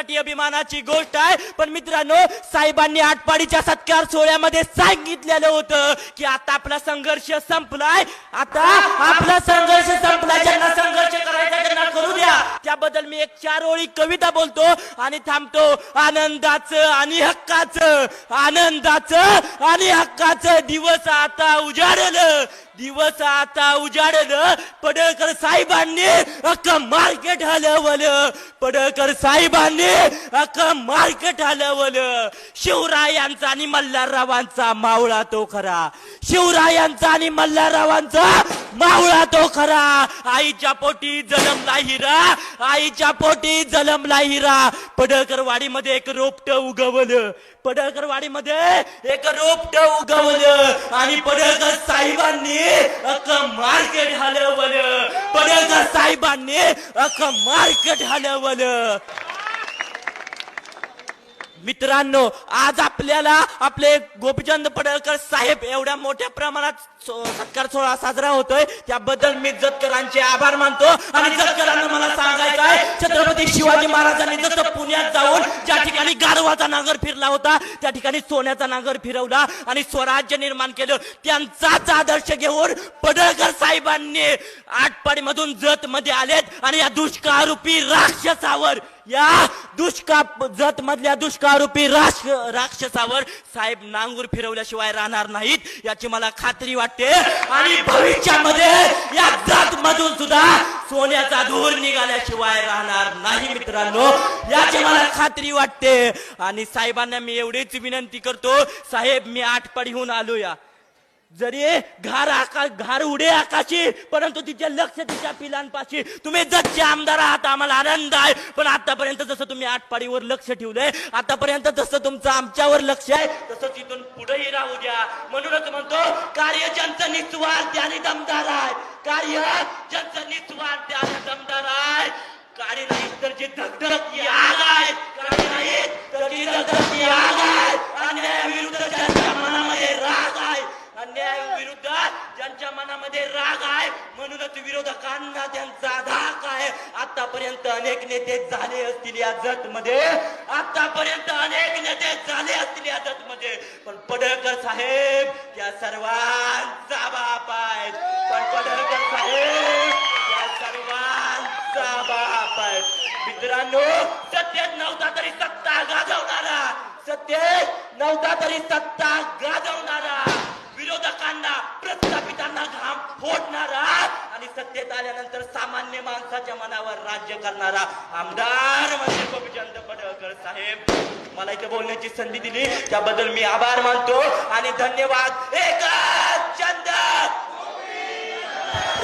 आमच्यासाठी अभिमानाची गोष्ट आहे. पण मित्रांनो साहेबांनी आटपाडीच्या सत्कार सोहळ्यामध्ये सांगितलेलं होतं की आता आपला संघर्ष संपलाय. आता आपला संघर्ष त्याबद्दल मी एक चार ओळी कविता बोलतो आणि थांबतो. आनंदाचं आणि हक्काचं. आनंदाचं आणि हक्काचं. दिवस आता उजाडलं. दिवस आता उजाडलं. पडळकर साहेबांनी अख्ख मार्केट हलवलं. पडळकर साहेबांनी अख्ख मार्केट हलवलं. शिवरायांचा आणि मल्हाररावांचा मावळा तो खरा. शिवरायांचा आणि मल्हाररावांचा मावळा तो खरा. आईच्या पोटी जलमला हिरा आईच्या पोटी जलमला हिरा पडळकरवाडीमध्ये एक रोपट उगवलं. पडळकरवाडीमध्ये एक रोपट उगवलं. आणि पडळकर साहेबांनी अख मार्केट हलवलं. पडळकर साहेबांनी अख मार्केट हलवलं. मित्रांनो आज आपल्याला आपले गोपीचंद पडळकर साहेब एवढ्या मोठ्या प्रमाणात सत्कार सोहळा साजरा होतोय. त्याबद्दल मी जतकरांचे आभार मानतो. आणि जतकरांना मला सांग छत्रपती शिवाजी महाराजांनी जसं पुण्यात जाऊन ज्या ठिकाणी गारवाचा नांगर फिरला होता त्या ठिकाणी सोन्याचा नांगर फिरवला आणि स्वराज्य निर्माण केलं. त्यांचाच आदर्श घेऊन पडळकर साहेबांनी आटपाडीमधून जत मध्ये आलेत आणि या दुष्काळरूपी राक्षसावर या दुष्काळ जत मधल्या दुष्काळरूपी राक्ष राक्षसावर साहेब नांगूर फिरवल्याशिवाय राहणार नाहीत याची मला खात्री वाटते. आणि भविष्यामध्ये या जात मधून सुद्धा सोन्याचा धूर निघाल्याशिवाय राहणार नाही मित्रांनो. याची मला खात्री वाटते. आणि साहेबांना मी एवढीच विनंती करतो साहेब मी आठपाडीहून आलो या जरी घार आकाश घार उडे आकाशी परंतु तिचे लक्ष तिच्या पिलांपाशी. तुम्ही जगचे आमदार आहात आम्हाला आनंद आहे. पण आतापर्यंत जसं तुम्ही आठपाडीवर लक्ष ठेवलंय आतापर्यंत जसं तुमचं आमच्यावर लक्ष आहे तसं तिथून पुढेही राहू द्या. म्हणूनच म्हणतो कार्य ज्यांचं निस्वार्थ आणि दमदार आहे. कार्य ज्यांचं निस्वार्थ आणि दमदार आहे. कार्य नाही तर जे धगधग आग आहे काळी नाही तर जी धगधगती आग आहे अन्यायाविरुद्ध ज्यांच्या मनामध्ये राग आहे अन्याय विरुद्ध ज्यांच्या मनामध्ये राग आहे म्हणूनच विरोधकांना त्यांचा धाक आहे. आतापर्यंत अनेक नेते झाले असतील या जत मध्ये आतापर्यंत अनेक नेते झाले असतील या जत मध्ये पण पडळकर साहेब त्या सर्वांचा बाप आहे. पण पडळकर साहेब त्या सर्वांचा बाप आहे. मित्रांनो सत्तेत नव्हता तरी सत्ता गाजवणारा. सत्तेत नव्हता तरी सत्ता गाजवणारा. विरोधकांना प्रस्थापितांना घाम फोडणारा आणि सत्तेत आल्यानंतर सामान्य माणसाच्या मनावर राज्य करणारा आमदार म्हणजे गोपीचंद पडळकर साहेब. मला इथे बोलण्याची संधी दिली त्याबद्दल मी आभार मानतो आणि धन्यवाद. एकच चंद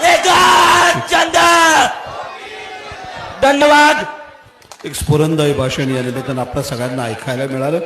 एकच चंद धन्यवाद. एक स्फुरंदायी भाषण या निमित्तानं आपल्या सगळ्यांना ऐकायला मिळालं.